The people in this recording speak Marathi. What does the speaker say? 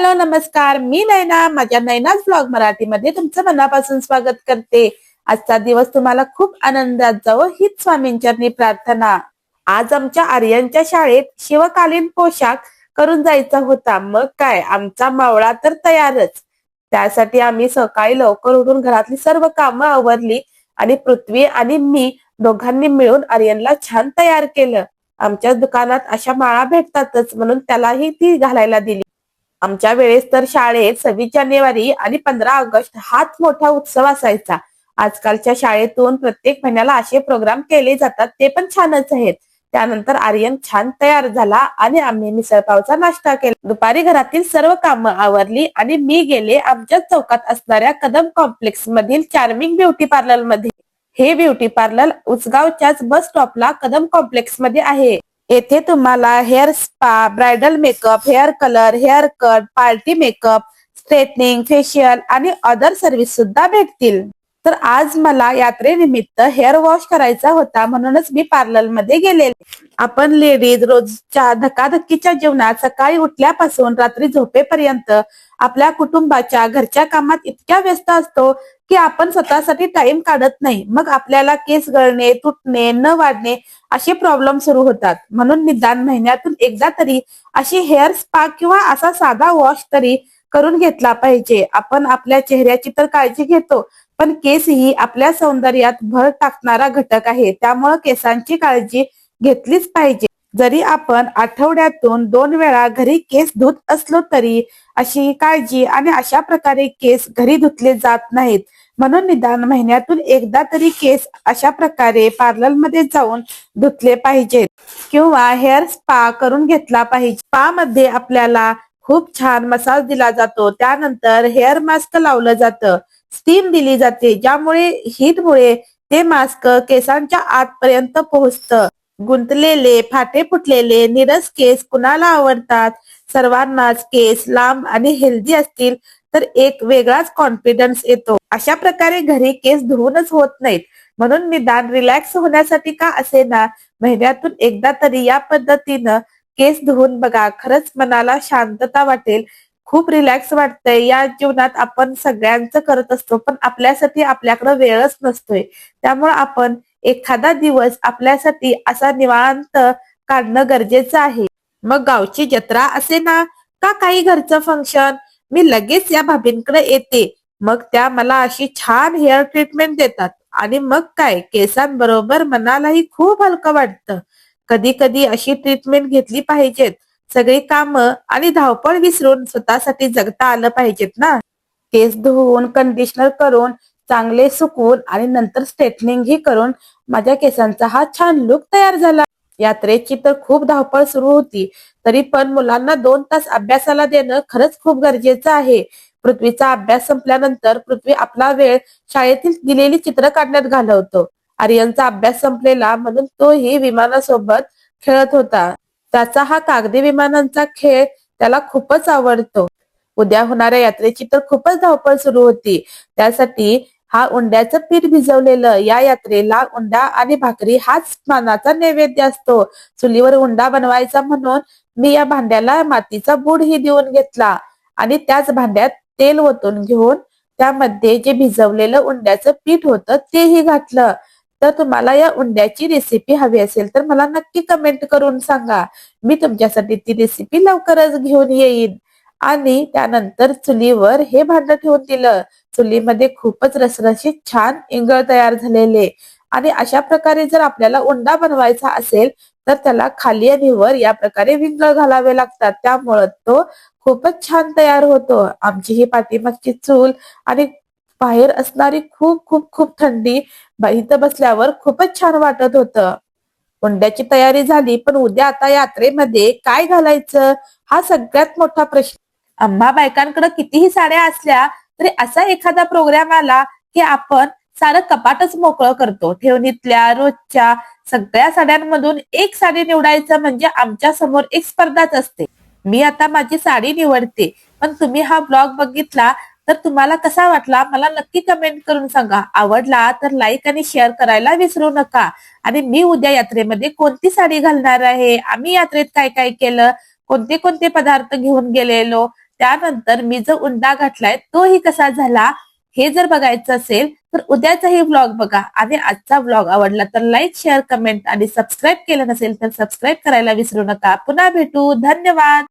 हॅलो नमस्कार. मी नैना माझ्या नैनाच ब्लॉग मराठीमध्ये तुमचं मनापासून स्वागत करते. आजचा दिवस तुम्हाला खूप आनंदात जावं हीच स्वामींचरणी प्रार्थना. आज आमच्या आर्यनच्या शाळेत शिवकालीन पोशाख करून जायचा होता. मग काय? आमचा मावळा तर तयारच. त्यासाठी आम्ही सकाळी लवकर उठून घरातली सर्व कामं आवरली आणि पृथ्वी आणि मी दोघांनी मिळून आर्यनला छान तयार केलं. आमच्या दुकानात अशा माळा भेटतातच म्हणून त्यालाही ती घालायला दिली. आमच्या वेळेस तर शाळेत सव्वीस जानेवारी आणि पंधरा ऑगस्ट हाच मोठा उत्सव असायचा. आजकालच्या शाळेतून प्रत्येक महिन्याला असे प्रोग्राम केले जातात ते पण छानच आहेत. त्यानंतर आर्यन छान तयार झाला आणि आम्ही मिसळपावचा नाश्ता केला. दुपारी घरातील सर्व कामं आवरली आणि मी गेले आमच्या चौकात असणाऱ्या कदम कॉम्प्लेक्स मधील चार्मिंग ब्युटी पार्लरमध्ये. हे ब्युटी पार्लर उसगावच्याच बस स्टॉपला कदम कॉम्प्लेक्समध्ये आहे. येथे तुम्हाला hair spa bridal makeup hair colour hair cut party makeup straightening facial आणि अदर सर्व्हिस सुद्धा भेटतील. तर आज मला यात्रेनिमित्त हेअर वॉश करायचा होता म्हणूनच मी पार्लरमध्ये गेलेले. आपण लेडीज रोजच्या धकाधकीच्या जीवनात सकाळी उठल्यापासून रात्री झोपेपर्यंत आपल्या कुटुंबाच्या घरच्या कामात इतक्या व्यस्त असतो की आपण स्वतःसाठी टाइम काढत नाही. मग आपल्याला केस गळणे तुटणे न वाढणे असे प्रॉब्लेम सुरू होतात. म्हणून निदान महिन्यातून एकदा तरी अशी हेअर स्पा किंवा असा साधा वॉश तरी करून घेतला पाहिजे. आपण आपल्या चेहऱ्याची तर काळजी घेतो पण केस ही आपल्या सौंदर्यात भर टाकणारा घटक आहे. त्यामुळे केसांची काळजी घेतलीच पाहिजे. जरी आपण आठवड्यातून दोन वेळा घरी केस धुत असलो तरी अशी काळजी आणि अशा प्रकारे केस घरी धुतले जात नाहीत. म्हणून निदान महिन्यातून एकदा तरी केस अशा प्रकारे पार्लरमध्ये जाऊन धुतले पाहिजेत. किंवा हेअर स्पा करून घेतला पाहिजे. स्पा मध्ये आपल्याला खूप छान मसाज दिला जातो. त्यानंतर हेअर मास्क लावलं जातं. स्टीम दिली जाते ज्यामुळे हीटमुळे ते मास्क केसांच्या आतपर्यंत पोहोचतं. गुंतलेले फाटे फुटलेले निरस केस कुणाला आवडतात? सर्वांनाच केस लांब आणि हेल्दी असतील तर एक वेगळाच कॉन्फिडन्स येतो. अशा प्रकारे घरी केस धुवूनच होत नाहीत. म्हणून निदान रिलॅक्स होण्यासाठी का असे ना महिन्यातून एकदा तरी या पद्धतीनं केस धुवून बघा. खरंच मनाला शांतता वाटेल. खूप रिलॅक्स वाटतंय. या जीवनात आपण सगळ्यांचं करत असतो पण आपल्यासाठी आपल्याकडे वेळच नसतोय. त्यामुळे आपण एखादा दिवस आपल्यासाठी असा निवांत काढणं गरजेचं आहे. मग गावची जत्रा असे ना? का काही घरचं फंक्शन मी लगेच या भाभींकडे येते. मग त्या मला अशी छान हेअर ट्रीटमेंट देतात. आणि मग काय? केसांबरोबर मनालाही खूप हलकं वाटतं. कधी कधी अशी ट्रीटमेंट घेतली पाहिजेत. सगळी कामं आणि धावपळ विसरून स्वतःसाठी जगता आलं पाहिजेत ना? केस धुवून कंडिशनर करून चांगले सुकवून आणि नंतर स्ट्रेटनिंग ही करून माझ्या केसांचा हा छान लुक तयार झाला. यात्रेची तर खूप धावपळ सुरू होती. तरी पण मुलांना दोन तास अभ्यासाला देणं खरंच खूप गरजेचं आहे. पृथ्वीचा अभ्यास संपल्यानंतर पृथ्वी आपला वेळ शाळेतील दिलेली चित्र काढण्यात घालवतो. आर्यनचा अभ्यास संपलेला म्हणून तोही विमानासोबत खेळत होता. त्याचा हा कागदी विमानांचा खेळ त्याला खूपच आवडतो. उद्या होणाऱ्या यात्रेची तर खूपच धावपळ सुरू होती. त्यासाठी हा उंड्याचं पीठ भिजवलेलं या यात्रेला उंडा आणि भाकरी हाच मानाचा नैवेद्य असतो. चुलीवर उंडा बनवायचा म्हणून मी या भांड्याला मातीचा बुडही देऊन घेतला आणि त्याच भांड्यात तेल ओतून घेऊन त्यामध्ये जे भिजवलेलं उंड्याचं पीठ होतं तेही घातलं. तर तुम्हाला या उंड्याची रेसिपी हवी असेल तर मला नक्की कमेंट करून सांगा. मी तुमच्यासाठी ती रेसिपी लवकरच घेऊन येईन. आणि त्यानंतर चुलीवर हे भांड ठेवून दिलं. चुलीमध्ये खूपच रसरशीत छान इंगळ तयार झालेले. आणि अशा प्रकारे जर आपल्याला उंडा बनवायचा असेल तर त्याला खाली आणि वर या प्रकारे विंगळ घालावे लागतात. त्यामुळं तो खूपच छान तयार होतो. आमची ही पाठीमागची चूल आणि बाहेर असणारी खूप खूप खूप थंडी इथं बसल्यावर खूपच छान वाटत होतं. हुंड्याची तयारी झाली पण उद्या आता यात्रेमध्ये काय घालायचं? हा सगळ्यात मोठा प्रश्न. आम्हा बायकांकडे कितीही साड्या असल्या तरी असा एखादा प्रोग्राम आला की आपण सारं कपाटच मोकळं करतो. ठेवणीतल्या रोजच्या सगळ्या साड्यांमधून एक साडी निवडायचं म्हणजे आमच्यासमोर एक स्पर्धाच असते. मी आता माझी साडी निवडते पण तुम्ही हा ब्लॉग बघितला तर तुम्हाला कसा वाटला? मला नक्की कमेंट करून सांगा. आवडला तर लाईक आणि शेअर करायला विसरू नका. आणि मी उद्या यात्रेमध्ये कोणती साडी घालणार आहे? आम्ही यात्रेत काय काय केलं? कोणते कोणते पदार्थ घेऊन गेलेलो? त्यानंतर मी जो उंडा घातलाय तोही कसा झाला? हे जर बघायचं असेल तर उद्याचाही व्लॉग बघा. आणि आजचा व्लॉग आवडला तर लाईक शेअर कमेंट आणि सबस्क्राईब केलं नसेल तर सबस्क्राईब करायला विसरू नका. पुन्हा भेटू. धन्यवाद!